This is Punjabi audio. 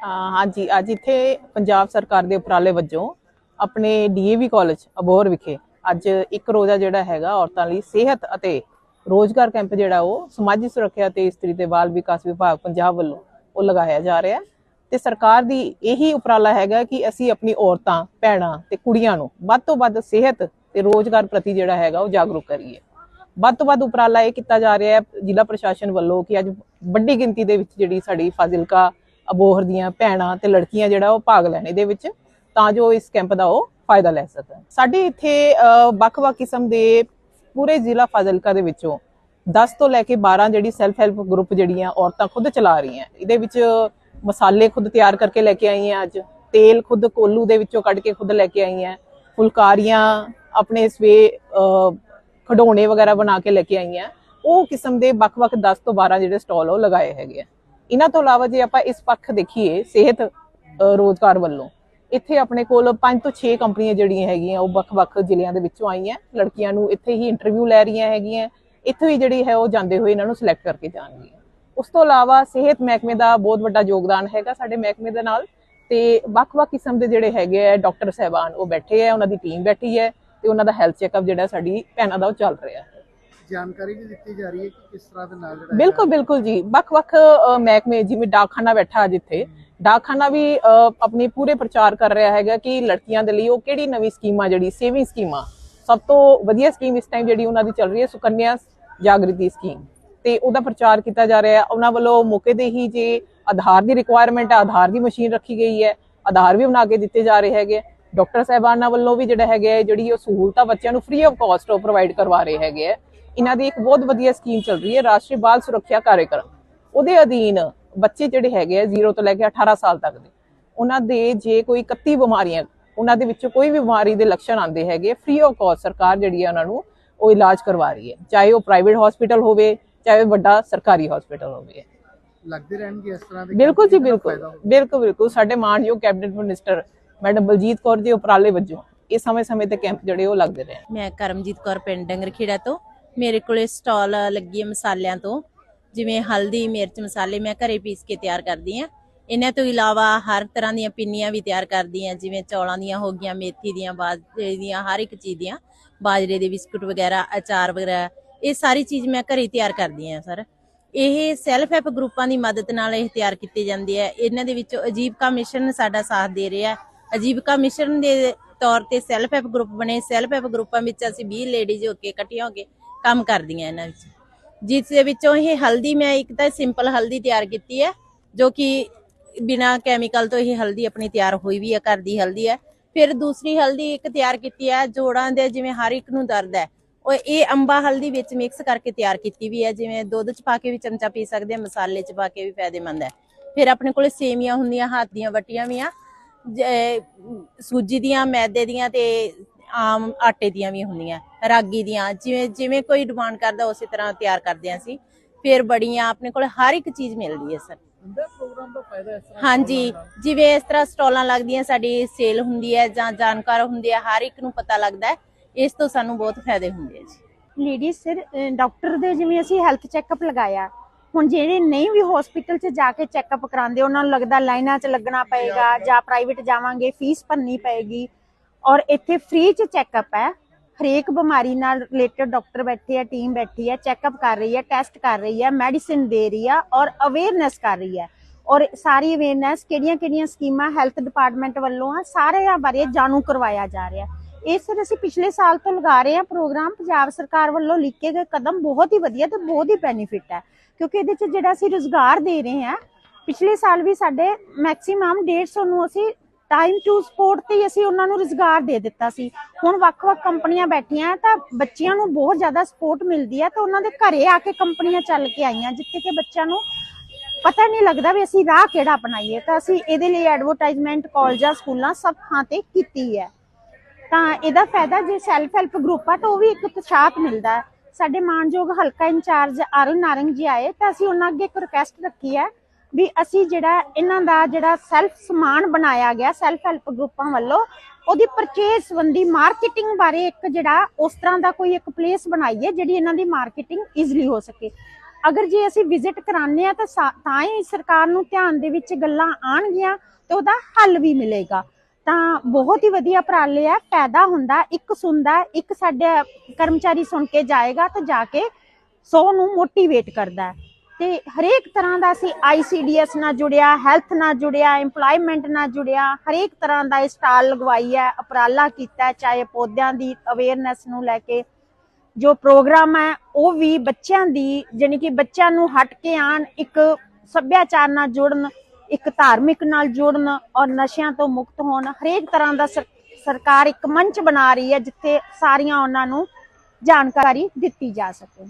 ਹਾਂਜੀ, ਅੱਜ ਇੱਥੇ ਪੰਜਾਬ ਸਰਕਾਰ ਦੇ ਉਪਰਾਲੇ ਵਜੋਂ ਆਪਣੇ ਡੀਏਵੀ ਕਾਲਜ ਅਬੋਹਰ ਵਿਖੇ ਅੱਜ ਇੱਕ ਰੋਜ਼ਾ ਜਿਹੜਾ ਹੈਗਾ ਔਰਤਾਂ ਲਈ ਸਿਹਤ ਅਤੇ ਰੋਜ਼ਗਾਰ ਕੈਂਪ ਜਿਹੜਾ ਉਹ ਸਮਾਜਿਕ ਸੁਰੱਖਿਆ ਤੇ ਇਸਤਰੀ ਤੇ ਬਾਲ ਵਿਕਾਸ ਵਿਭਾਗ ਪੰਜਾਬ ਵੱਲੋਂ ਉਹ ਲਗਾਇਆ ਜਾ ਰਿਹਾ ਤੇ ਸਰਕਾਰ ਦੀ ਇਹੀ ਉਪਰਾਲਾ ਹੈਗਾ ਕਿ ਅਸੀਂ ਆਪਣੀ ਔਰਤਾਂ, ਭੈਣਾਂ ਤੇ ਕੁੜੀਆਂ ਨੂੰ ਵੱਧ ਤੋਂ ਵੱਧ ਸਿਹਤ ਤੇ ਰੋਜ਼ਗਾਰ ਪ੍ਰਤੀ ਜਿਹੜਾ ਹੈਗਾ ਉਹ ਜਾਗਰੂਕ ਕਰੀਏ। ਵੱਧ ਤੋਂ ਵੱਧ ਉਪਰਾਲਾ ਇਹ ਕੀਤਾ ਜਾ ਰਿਹਾ ਹੈ ਜ਼ਿਲ੍ਹਾ ਪ੍ਰਸ਼ਾਸਨ ਵੱਲੋਂ ਕਿ ਅੱਜ ਵੱਡੀ ਗਿਣਤੀ ਦੇ ਵਿੱਚ ਜਿਹੜੀ ਸਾਡੀ ਫਾਜ਼ਿਲਕਾ ਅਬੋਹਰ ਦੀਆਂ ਭੈਣਾਂ ਤੇ ਲੜਕੀਆਂ ਜਿਹੜਾ ਉਹ ਭਾਗ ਲੈਣ ਇਹਦੇ ਵਿੱਚ, ਤਾਂ ਜੋ ਇਸ ਕੈਂਪ ਦਾ ਉਹ ਫਾਇਦਾ ਲੈ ਸਕਣ। ਸਾਡੇ ਇੱਥੇ ਵੱਖ-ਵੱਖ ਕਿਸਮ ਦੇ ਪੂਰੇ ਜ਼ਿਲ੍ਹਾ ਫਾਜ਼ਿਲਕਾ ਦੇ ਵਿੱਚੋਂ 10 ਤੋਂ ਲੈ ਕੇ 12 ਜਿਹੜੀ ਸੈਲਫ ਹੈਲਪ ਗਰੁੱਪ ਜਿਹੜੀਆਂ ਔਰਤਾਂ ਖੁਦ ਚਲਾ ਰਹੀਆਂ। ਇਹਦੇ ਵਿੱਚ ਮਸਾਲੇ ਖੁਦ ਤਿਆਰ ਕਰਕੇ ਲੈ ਕੇ ਆਈਆਂ ਅੱਜ। ਤੇਲ ਖੁਦ ਕੋਲੂ ਦੇ ਵਿੱਚੋਂ ਕੱਢ ਕੇ ਖੁਦ ਲੈ ਕੇ ਆਈਆਂ। ਫੁਲਕਾਰੀਆਂ ਆਪਣੇ ਸਵੇ ਖਡੋਣੇ ਵਗੈਰਾ ਬਣਾ ਕੇ ਲੈ ਕੇ ਆਈਆਂ। ਉਹ ਕਿਸਮ ਦੇ ਵੱਖ-ਵੱਖ 10 ਤੋਂ 12 ਜਿਹੜੇ ਸਟਾਲ ਉਹ ਲਗਾਏ ਹੈਗੇ ਆ। ਇਹਨਾਂ ਤੋਂ ਇਲਾਵਾ ਜੇ ਆਪਾਂ ਇਸ ਪੱਖ ਦੇਖੀਏ ਸਿਹਤ ਰੋਜ਼ਗਾਰ ਵੱਲੋਂ, ਇੱਥੇ ਆਪਣੇ ਕੋਲ 5 ਤੋਂ 6 ਕੰਪਨੀਆਂ ਜਿਹੜੀਆਂ ਹੈਗੀਆਂ, ਉਹ ਵੱਖ-ਵੱਖ ਜ਼ਿਲ੍ਹਿਆਂ ਦੇ ਵਿੱਚੋਂ ਆਈਆਂ, ਲੜਕੀਆਂ ਨੂੰ ਇੱਥੇ ਹੀ ਇੰਟਰਵਿਊ ਲੈ ਰਹੀਆਂ ਹੈਗੀਆਂ, ਇੱਥੇ ਹੀ ਜਿਹੜੀ ਹੈ ਉਹ ਜਾਂਦੇ ਹੋਏ ਇਹਨਾਂ ਨੂੰ ਸਿਲੈਕਟ ਕਰਕੇ ਜਾਣਗੀਆਂ। ਉਸ ਤੋਂ ਇਲਾਵਾ ਸਿਹਤ ਮਹਿਕਮੇ ਦਾ ਬਹੁਤ ਵੱਡਾ ਯੋਗਦਾਨ ਹੈਗਾ ਸਾਡੇ ਮਹਿਕਮੇ ਦੇ ਨਾਲ ਤੇ ਵੱਖ-ਵੱਖ ਕਿਸਮ ਦੇ ਜਿਹੜੇ ਹੈਗੇ ਆ ਡਾਕਟਰ ਸਹਿਬਾਨ ਉਹ ਬੈਠੇ ਆ, ਉਹਨਾਂ ਦੀ ਟੀਮ ਬੈਠੀ ਹੈ ਤੇ ਉਹਨਾਂ ਦਾ ਹੈਲਥ ਚੈੱਕਅਪ ਜਿਹੜਾ ਸਾਡੀ ਭੈਣਾਂ ਦਾ ਉਹ ਚੱਲ ਰਿਹਾ ਹੈ। ਜਾਣਕਾਰੀ ਵੀ ਦਿੱਤੀ ਜਾ ਰਹੀ ਹੈ ਕਿ ਕਿਸ ਤਰ੍ਹਾਂ ਦੇ ਨਾਲ ਜਿਹੜਾ ਬਿਲਕੁਲ ਬਿਲਕੁਲ ਜੀ। ਵੱਖ-ਵੱਖ ਮਹਿਕਮੇ ਜਿਵੇਂ ਡਾਕਖਾਨਾ ਬੈਠਾ ਅੱਜ ਇੱਥੇ। ਡਾਕਖਾਨਾ ਵੀ ਆਪਣੀ ਪੂਰੇ ਪ੍ਰਚਾਰ ਕਰ ਰਿਹਾ ਹੈਗਾ ਕਿ ਲੜਕੀਆਂ ਦੇ ਲਈ ਉਹ ਕਿਹੜੀ ਨਵੀਂ ਸਕੀਮਾਂ ਜਿਹੜੀ ਸੇਵਿੰਗ ਸਕੀਮਾਂ ਸਭ ਤੋਂ ਵਧੀਆ ਸਕੀਮ ਇਸ ਟਾਈਮ ਜਿਹੜੀ ਉਹਨਾਂ ਦੀ ਚੱਲ ਰਹੀ ਹੈ ਸੁਕੰਨਿਆ ਜਾਗ੍ਰਿਤੀ ਸਕੀਮ। ਤੇ ਉਹਦਾ ਪ੍ਰਚਾਰ ਕੀਤਾ ਜਾ ਰਿਹਾ ਹੈ। ਉਹਨਾਂ ਵੱਲੋਂ ਮੌਕੇ ਤੇ ਹੀ ਜੇ ਆਧਾਰ ਦੀ ਰਿਕੁਆਇਰਮੈਂਟ ਹੈ ਆਧਾਰ ਦੀ ਮਸ਼ੀਨ ਰੱਖੀ ਗਈ ਹੈ ਆਧਾਰ ਵੀ ਬਣਾ ਕੇ ਦਿੱਤੇ ਜਾ ਰਹੇ ਹੈਗੇ ਡਾਕਟਰ ਸਾਹਿਬਾਨਾਂ ਵੱਲੋਂ ਵੀ ਜਿਹੜਾ ਹੈਗਾ ਜਿਹੜੀ ਉਹ ਸਹੂਲਤਾਂ ਬੱਚਿਆਂ ਨੂੰ ਫ੍ਰੀ ਆਫ ਕਾਸਟ ਉਹ ਪ੍ਰੋਵਾਈਡ ਕਰਵਾ ਰਹੇ ਹੈਗੇ ਇਹਨਾਂ ਦੀ ਇੱਕ ਬਹੁਤ ਵਧੀਆ ਸਕੀਮ ਚੱਲ ਰਹੀ ਹੈ ਰਾਸ਼ਟਰੀ ਬਾਲ ਸੁਰੱਖਿਆ ਕਾਰਜਕ੍ਰਮ। ਉਹਦੇ ਅਧੀਨ ਬੱਚੇ ਜਿਹੜੇ ਹੈਗੇ ਆ 0 ਤੋਂ ਲੈ ਕੇ 18 ਸਾਲ ਤੱਕ ਦੇ ਉਹਨਾਂ ਦੇ ਜੇ ਕੋਈ 31 ਬਿਮਾਰੀਆਂ ਉਹਨਾਂ ਦੇ ਵਿੱਚੋਂ ਕੋਈ ਵੀ ਬਿਮਾਰੀ ਦੇ ਲੱਛਣ ਆਉਂਦੇ ਹੈਗੇ ਫ੍ਰੀ ਆਫ ਕਾਸਟ ਸਰਕਾਰ ਜਿਹੜੀ ਹੈ ਉਹਨਾਂ ਨੂੰ ਉਹ ਇਲਾਜ ਕਰਵਾ ਰਹੀ ਹੈ। ਚਾਹੇ ਉਹ ਪ੍ਰਾਈਵੇਟ ਹਸਪੀਟਲ ਹੋਵੇ ਚਾਹੇ ਵੱਡਾ ਸਰਕਾਰੀ ਹਸਪੀਟਲ ਹੋਵੇ। ਲੱਗਦੇ ਰਹਿਣਗੇ ਇਸ ਤਰ੍ਹਾਂ ਦੇ ਬਿਲਕੁਲ ਜੀ ਬਿਲਕੁਲ। ਬਿਲਕੁਲ ਬਿਲਕੁਲ। ਸਾਡੇ ਮਾਨਯੋਗ cabinet minister madam Baljit Kaur ji ਉਪਰਾਲੇ ਵਜੋਂ ਇਹ ਸਮੇਂ-ਸਮੇਂ ਤੇ ਕੈਂਪ ਜਿਹੜੇ ਉਹ ਲੱਗਦੇ ਰਹੇ। ਮੈਂ ਕਰਮਜੀਤ ਕੌਰ ਪਿੰਡ ਡੰਗਰਖੇੜਾ ਤੋਂ। ਮੇਰੇ ਕੋਲੇ ਸਟਾਲ ਲੱਗੀ ਹੈ ਮਸਾਲਿਆਂ ਤੋਂ, ਜਿਵੇਂ ਹਲਦੀ, ਮਿਰਚ, ਮਸਾਲੇ ਮੈਂ ਘਰੇ ਪੀਸ ਕੇ ਤਿਆਰ ਕਰਦੀ ਆ ਇਹਨਾਂ ਤੋਂ ਇਲਾਵਾ ਹਰ ਤਰ੍ਹਾਂ ਦੀਆਂ ਪਿੰਨੀਆਂ ਵੀ ਤਿਆਰ ਕਰਦੀ ਆ ਜਿਵੇਂ ਚੌਲਾਂ ਦੀਆਂ ਹੋ ਗਈਆਂ, ਮੇਥੀ ਦੀਆਂ, ਬਾਜਰੇ ਦੀਆਂ, ਹਰ ਇੱਕ ਚੀਜ਼ ਦੀਆਂ। ਬਾਜਰੇ ਦੇ ਬਿਸਕੁਟ ਵਗੈਰਾ, ਅਚਾਰ ਵਗੈਰਾ, ਇਹ ਸਾਰੀ ਚੀਜ਼ ਮੈਂ ਘਰੇ ਤਿਆਰ ਕਰਦੀ ਆ ਸਰ। ਇਹ ਸੈਲਫ ਹੈਲਪ ਗਰੁੱਪਾਂ ਦੀ ਮਦਦ ਨਾਲ ਇਹ ਤਿਆਰ ਕੀਤੇ ਜਾਂਦੇ ਆ ਇਹਨਾਂ ਦੇ ਵਿੱਚੋਂ ਅਜੀਬਕਾ ਮਿਸ਼ਨ ਸਾਡਾ ਸਾਥ ਦੇ ਰਿਹਾ ਅਜੀਬਕਾ ਮਿਸ਼ਨ ਦੇ ਤੌਰ ਤੇ ਸੈਲਫ ਹੈਲਪ ਗਰੁੱਪ ਬਣੇ। ਸੈਲਫ ਹੈਲਪ ਗਰੁੱਪਾਂ ਵਿੱਚ ਅਸੀਂ 20 ਲੇਡੀਜ਼ ਹੋ ਕੇ ਇਕੱਠੀਆਂ ਹੋ ਕੇ ਕੰਮ ਕਰਦੀਆਂ ਇਹਨਾਂ ਵਿੱਚ। ਜਿਸ ਦੇ ਵਿੱਚੋਂ ਇਹ ਹਲਦੀ ਮੈਂ ਇੱਕ ਤਾਂ ਸਿੰਪਲ ਹਲਦੀ ਤਿਆਰ ਕੀਤੀ ਹੈ, ਜੋ ਕਿ ਬਿਨਾ ਕੈਮੀਕਲ ਤੋਂ ਇਹ ਹਲਦੀ ਆਪਣੀ ਤਿਆਰ ਹੋਈ ਵੀ ਹੈ, ਘਰ ਦੀ ਹਲਦੀ ਹੈ। ਫਿਰ ਦੂਸਰੀ ਹਲਦੀ ਇੱਕ ਤਿਆਰ ਕੀਤੀ ਹੈ, ਜੋੜਾਂ ਦੇ ਜਿਵੇਂ ਹਰ ਇੱਕ ਨੂੰ ਦਰਦ ਹੈ, ਉਹ ਇਹ ਅੰਬਾ ਹਲਦੀ ਵਿੱਚ ਮਿਕਸ ਕਰਕੇ ਤਿਆਰ ਕੀਤੀ ਵੀ ਹੈ, ਜਿਵੇਂ ਦੁੱਧ ਚ ਪਾ ਕੇ ਵੀ ਚਮਚਾ ਪੀ ਸਕਦੇ ਆ ਮਸਾਲੇ ਚ ਪਾ ਕੇ ਵੀ ਫਾਇਦੇਮੰਦ ਹੈ। ਫਿਰ ਆਪਣੇ ਕੋਲੇ ਸੇਮੀਆਂ ਹੁੰਦੀਆਂ ਹੱਥ ਦੀਆਂ ਵਟੀਆਂ ਵੀ ਆ ਸੂਜੀ ਦੀਆਂ, ਮੈਦੇ ਦੀਆਂ ਤੇ ਆਮ ਆਟੇ ਦੀਆਂ ਵੀ ਹੁੰਦੀਆਂ ਰਾਗੀ ਦੀਆਂ ਜਿਵੇਂ ਜਿਵੇਂ ਕੋਈ ਡਿਮਾਂਡ ਕਰਦਾ ਉਸੇ ਤਰ੍ਹਾਂ ਤਿਆਰ ਕਰਦੇ ਹਾਂ ਅਸੀਂ। ਫਿਰ ਬੜੀਆਂ ਆਪਣੇ ਕੋਲ ਹਰ ਇੱਕ ਚੀਜ਼ ਮਿਲਦੀ ਹੈ ਸਰ। ਹਾਂਜੀ ਜਿਵੇਂ ਇਸ ਤਰ੍ਹਾਂ ਸਟਾਲਾਂ ਲੱਗਦੀਆਂ ਸਾਡੀ ਸੇਲ ਹੁੰਦੀ ਹੈ ਜਾਂ ਜਾਣਕਾਰ ਹੁੰਦੇ ਆ ਹਰ ਇੱਕ ਨੂੰ ਪਤਾ ਲੱਗਦਾ ਹੈ। ਇਸ ਤੋਂ ਸਾਨੂੰ ਬਹੁਤ ਫਾਇਦੇ ਹੁੰਦੇ ਆ ਜੀ। ਲੇਡੀਜ਼ ਸਿਰ ਡਾਕਟਰ ਦੇ ਜਿਵੇਂ ਅਸੀਂ ਹੈਲਥ ਚੈੱਕਅਪ ਲਗਾਇਆ ਹੁਣ ਜਿਹੜੇ ਨਹੀਂ ਵੀ ਹਸਪੀਟਲ 'ਚ ਜਾ ਕੇ ਚੈੱਕਅਪ ਕਰਾਉਂਦੇ ਉਹਨਾਂ ਨੂੰ ਲੱਗਦਾ ਲਾਈਨਾਂ 'ਚ ਲੱਗਣਾ ਪਏਗਾ ਜਾਂ ਪ੍ਰਾਈਵੇਟ ਜਾਵਾਂਗੇ ਫੀਸ ਭਰਨੀ ਪਏਗੀ। ਔਰ ਇੱਥੇ ਫ੍ਰੀ 'ਚ ਚੈੱਕਅਪ ਹੈ। ਹਰੇਕ ਬਿਮਾਰੀ ਨਾਲ ਰਿਲੇਟਡ ਡਾਕਟਰ ਬੈਠੇ ਆ ਟੀਮ ਬੈਠੀ ਹੈ ਚੈੱਕਅਪ ਕਰ ਰਹੀ ਹੈ ਟੈਸਟ ਕਰ ਰਹੀ ਹੈ ਮੈਡੀਸਿਨ ਦੇ ਰਹੀ ਹੈ ਔਰ ਅਵੇਅਰਨੈਸ ਕਰ ਰਹੀ ਹੈ ਔਰ ਸਾਰੀ ਅਵੇਅਰਨੈਸ ਕਿਹੜੀਆਂ-ਕਿਹੜੀਆਂ ਸਕੀਮਾਂ ਹੈਲਥ ਡਿਪਾਰਟਮੈਂਟ ਵੱਲੋਂ ਆ, ਸਾਰਿਆਂ ਬਾਰੇ ਜਾਣੂ ਕਰਵਾਇਆ ਜਾ ਰਿਹਾ। ਇਹ ਸਰ ਅਸੀਂ ਪਿਛਲੇ ਸਾਲ ਤੋਂ ਲਗਾ ਰਹੇ ਹਾਂ ਪ੍ਰੋਗਰਾਮ, ਪੰਜਾਬ ਸਰਕਾਰ ਵੱਲੋਂ ਲਿਖੇ ਗਏ ਕਦਮ ਬਹੁਤ ਹੀ ਵਧੀਆ ਤੇ ਬਹੁਤ ਹੀ ਬੈਨੀਫਿਟ ਹੈ। ਕਿਉਂਕਿ ਇਹਦੇ ਚ ਜਿਹੜਾ ਅਸੀਂ ਰੋਜ਼ਗਾਰ ਦੇ ਰਹੇ ਹਾਂ ਪਿਛਲੇ ਸਾਲ ਵੀ ਸਾਡੇ ਮੈਕਸਿਮਮ 150 ਨੂੰ ਅਸੀਂ ਟਾਈਮ ਟੂ ਸਪੋਰਟ ਤੇ ਅਸੀਂ ਉਹਨਾਂ ਨੂੰ ਰੋਜ਼ਗਾਰ ਦੇ ਦਿੱਤਾ ਸੀ। ਹੁਣ ਵੱਖ-ਵੱਖ ਕੰਪਨੀਆਂ ਬੈਠੀਆਂ ਤਾਂ ਬੱਚਿਆਂ ਨੂੰ ਬਹੁਤ ਜ਼ਿਆਦਾ ਸਪੋਰਟ ਮਿਲਦੀ ਹੈ ਤਾਂ ਉਹਨਾਂ ਦੇ ਘਰੇ ਆ ਕੇ ਕੰਪਨੀਆਂ ਚੱਲ ਕੇ ਆਈਆਂ, ਜਿੱਥੇ ਕਿ ਬੱਚਿਆਂ ਨੂੰ ਪਤਾ ਨਹੀਂ ਲੱਗਦਾ ਵੀ ਅਸੀਂ ਰਾਹ ਕਿਹੜਾ ਅਪਣਾਈਏ। ਤਾਂ ਅਸੀਂ ਇਹਦੇ ਲਈ ਐਡਵਰਟਾਈਜ਼ਮੈਂਟ ਕਾਲਜਾਂ ਸਕੂਲਾਂ ਸਭ ਥਾਂ ਤੇ ਕੀਤੀ ਹੈ। ਤਾਂ ਇਹਦਾ ਫਾਇਦਾ ਜੇ ਸੈਲਫ ਹੈਲਪ ਗਰੁੱਪ ਆ ਤਾਂ ਉਹ ਵੀ ਇੱਕ ਉਤਸ਼ਾਹ ਮਿਲਦਾ ਹੈ। ਸਾਡੇ ਮਾਨਯੋਗ ਹਲਕਾ ਇੰਚਾਰਜ ਅਰੁਣ ਨਾਰੰਗ ਜੀ ਆਏ ਤਾਂ ਅਸੀਂ ਉਹਨਾਂ ਅੱਗੇ ਇੱਕ ਰਿਕੁਐਸਟ ਰੱਖੀ ਹੈ ਵੀ ਅਸੀਂ ਜਿਹੜਾ ਇਹਨਾਂ ਦਾ ਜਿਹੜਾ ਸੈਲਫ ਸਮਾਨ ਬਣਾਇਆ ਗਿਆ ਸੈਲਫ ਹੈਲਪ ਗਰੁੱਪਾਂ ਵੱਲੋਂ, ਉਹਦੀ ਪਰਚੇਸ ਸੰਬੰਧੀ ਮਾਰਕੀਟਿੰਗ ਬਾਰੇ ਇੱਕ ਜਿਹੜਾ ਉਸ ਤਰ੍ਹਾਂ ਦਾ ਕੋਈ ਇੱਕ ਪਲੇਸ ਬਣਾਈਏ ਜਿਹੜੀ ਇਹਨਾਂ ਦੀ ਮਾਰਕੀਟਿੰਗ ਈਜ਼ੀਲੀ ਹੋ ਸਕੇ ਅਗਰ ਜੇ ਅਸੀਂ ਵਿਜ਼ਿਟ ਕਰਾਉਂਦੇ ਆ ਤਾਂ ਤਾਂ ਹੀ ਸਰਕਾਰ ਨੂੰ ਧਿਆਨ ਦੇ ਵਿੱਚ ਗੱਲਾਂ ਆਣਗੀਆਂ ਤੇ ਉਹਦਾ ਹੱਲ ਵੀ ਮਿਲੇਗਾ ਤਾਂ ਬਹੁਤ ਹੀ ਵਧੀਆ ਉਪਰਾਲੇ ਆ, ਫਾਇਦਾ ਹੁੰਦਾ, ਇੱਕ ਸੁਣਦਾ, ਇੱਕ ਸਾਡੇ ਕਰਮਚਾਰੀ ਸੁਣ ਕੇ ਜਾਏਗਾ ਤਾਂ ਜਾ ਕੇ ਸੋ ਨੂੰ ਮੋਟੀਵੇਟ ਕਰਦਾ ਹੈ। ਤੇ ਹਰੇਕ ਤਰ੍ਹਾਂ ਦਾ ਅਸੀਂ ਆਈਸੀਡੀਐਸ ਨਾਲ ਜੁੜਿਆ ਹੈਲਥ ਨਾਲ ਜੁੜਿਆ, EMPLOYMENT ਨਾਲ ਜੁੜਿਆ, ਹਰੇਕ ਤਰ੍ਹਾਂ ਦਾ ਸਟਾਲ ਲਗਵਾਈ ਹੈ, ਉਪਰਾਲਾ ਕੀਤਾ ਚਾਹੇ ਪੌਦਿਆਂ ਦੀ ਅਵੇਅਰਨੈਸ ਨੂੰ ਲੈ ਕੇ ਜੋ ਪ੍ਰੋਗਰਾਮ ਹੈ, ਉਹ ਵੀ ਬੱਚਿਆਂ ਦੀ, ਜਾਣੀ ਕਿ ਬੱਚਿਆਂ ਨੂੰ ਹਟ ਕੇ ਆਣ ਇੱਕ ਸੱਭਿਆਚਾਰ ਨਾਲ ਜੁੜਨ, ਇੱਕ ਧਾਰਮਿਕ ਨਾਲ ਜੁੜਨ ਔਰ ਨਸ਼ਿਆਂ ਤੋਂ ਮੁਕਤ ਹੋਣ, ਹਰੇਕ ਤਰ੍ਹਾਂ ਦਾ ਸਰਕਾਰ ਇੱਕ ਮੰਚ ਬਣਾ ਰਹੀ ਹੈ, ਜਿੱਥੇ ਸਾਰੀਆਂ ਉਹਨਾਂ ਨੂੰ ਜਾਣਕਾਰੀ ਦਿੱਤੀ ਜਾ ਸਕੇ।